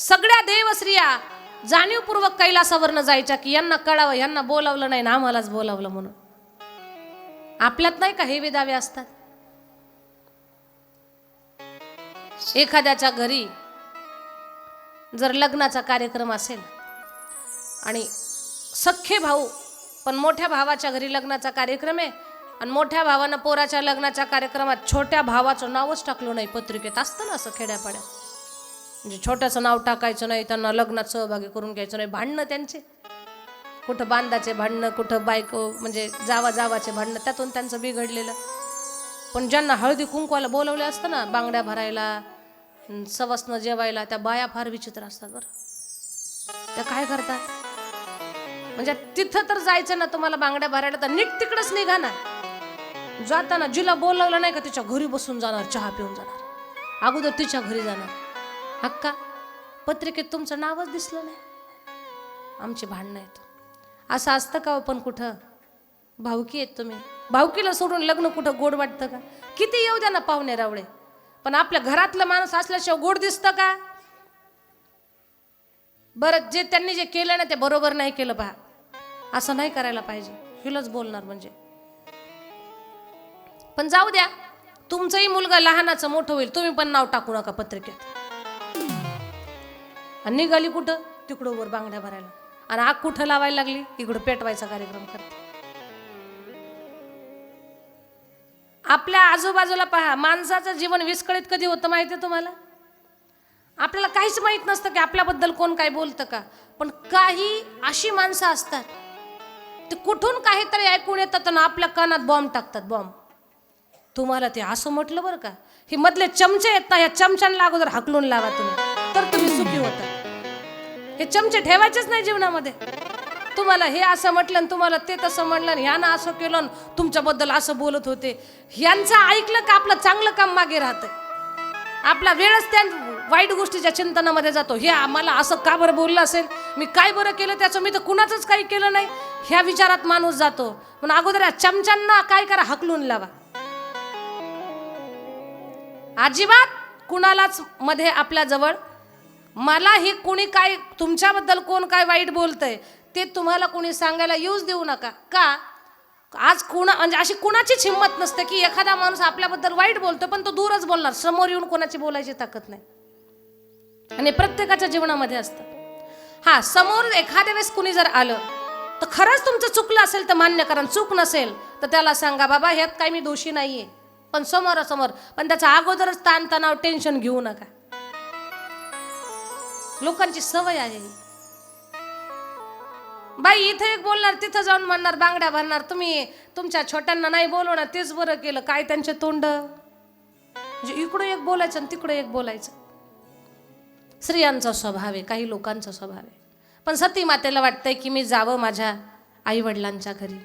सगळ्या देवस्त्रिया जाणीवपूर्वक कैलासावरनं जायच्या की यांना कळावं यांना बोलावलं नाही ना आम्हालाच बोलावलं म्हणून. आपल्यात नाही का हे विदावे असतात? एखाद्याच्या घरी जर लग्नाचा कार्यक्रम असेल आणि सख्खे भाऊ पण मोठ्या भावाच्या घरी लग्नाचा कार्यक्रम आहे आणि मोठ्या भावानं पोराच्या लग्नाच्या कार्यक्रमात छोट्या भावाचं नावच टाकलं नाही पत्रिकेत असतं ना असं खेड्यापाड्यात? म्हणजे छोट्याचं नाव टाकायचं नाही त्यांना लग्नात सहभागी करून घ्यायचं नाही भांडणं त्यांचे. कुठं बांधाचे भांडणं कुठं बायको म्हणजे जावा जावाचे भांडणं त्यातून त्यांचं बिघडलेलं. पण ज्यांना हळदी कुंकवाला बोलवले असतं ना बांगड्या भरायला सवसनं जेवायला त्या बाया फार विचित्र असतात बरं. त्या काय करतात? म्हणजे तिथं तर जायचं ना तुम्हाला बांगड्या भरायला तर नीट तिकडंच निघा ना. जाताना जिला बोलवलं नाही का तिच्या घरी बसून जाणार चहा पिऊन जाणार. अगोदर तिच्या घरी जाणार. हक्का? पत्रिकेत तुमचं नावच दिसलं नाही. आमची भांडणं आहेत. असं असतं का हो पण कुठं? भाऊकी आहेत तुम्ही. भाऊकीला सोडून लग्न कुठं गोड वाटतं का? किती येऊ द्या ना पाहुणे रावळे. पण आपल्या घरातलं माणूस असल्याशिवाय गोड दिसतं का? बरं जे त्यांनी जे केलं ना ते बरोबर नाही केलं पहा. असं नाही करायला पाहिजे. हिलच बोलणार म्हणजे. पण जाऊ द्या. तुमचाही मुलगा लहानाचं मोठं होईल. तुम्ही पण नाव टाकू नका पत्रिकेत. आणि निघाली कुठं? तिकडं वर बांगड्या भरायला. आणि आग कुठं लावायला लागली? इकडं पेटवायचा कार्यक्रम करते. आपल्या आजूबाजूला पहा माणसाचं जीवन विस्कळीत कधी होतं माहिती आहे तुम्हाला? आपल्याला काहीच माहीत नसतं की आपल्याबद्दल कोण काय बोलतं का. पण काही अशी माणसं असतात ते कुठून काहीतरी ऐकून येतात आणि आपल्या कानात बॉम्ब टाकतात बॉम्ब तुम्हाला ते असं म्हटलं बरं का? हे मधले चमचे आहेत ना ह्या चमच्यांना अगोदर हकलून लावा तुम्ही. तर तुम्ही सुखी होता. हे चमचे ठेवायचेच नाही जीवनामध्ये. तुम्हाला हे असं म्हटलं तुम्हाला ते तसं म्हणलं ह्यानं असं केलं तुमच्याबद्दल असं बोलत होते. यांचं ऐकलं का आपलं चांगलं काम मागे राहत? आपला वेळच त्या वाईट गोष्टीच्या चिंतनामध्ये जातो. हे आम्हाला असं का बरं बोललं असेल? मी काय बरं केलं त्याचं? मी तर कुणाचंच काही केलं नाही. ह्या विचारात माणूस जातो. पण अगोदर चमच्यांना काय करा हकलून लावा. अजिबात कुणालाच मध्ये आपल्या जवळ मला ही कुणी काय तुमच्याबद्दल कोण काय वाईट बोलतंय ते तुम्हाला कोणी सांगायला यूज देऊ नका. का? आज कुणा म्हणजे अशी कुणाचीच हिंमत नसते की एखादा माणूस आपल्याबद्दल वाईट बोलतो पण तो दूरच बोलणार. समोर येऊन कोणाची बोलायची ताकद नाही. आणि प्रत्येकाच्या जीवनामध्ये असतं. हा समोर एखाद्या वेळेस कुणी जर आलं तर खरंच तुमचं चुकलं असेल तर मान्य करा. चूक नसेल तर त्याला सांगा बाबा ह्यात काही मी दोषी नाही आहे पण समोरासमोर पण त्याचा अगोदरच ताणतणाव टेन्शन घेऊ नका. लोकांची सवय आहे. बाई इथं एक बोलणार तिथं जाऊन म्हणणार बांगड्या भरणार. तुम्ही तुमच्या छोट्यांना नाही बोलवणार तेच बरं केलं. काय त्यांचे तोंड? म्हणजे इकडं एक बोलायचं आणि तिकडं एक बोलायचं. स्त्रियांचा स्वभाव आहे काही लोकांचा स्वभाव आहे. पण सती मातेला वाटतंय की मी जावं माझ्या आई वडिलांच्या घरी.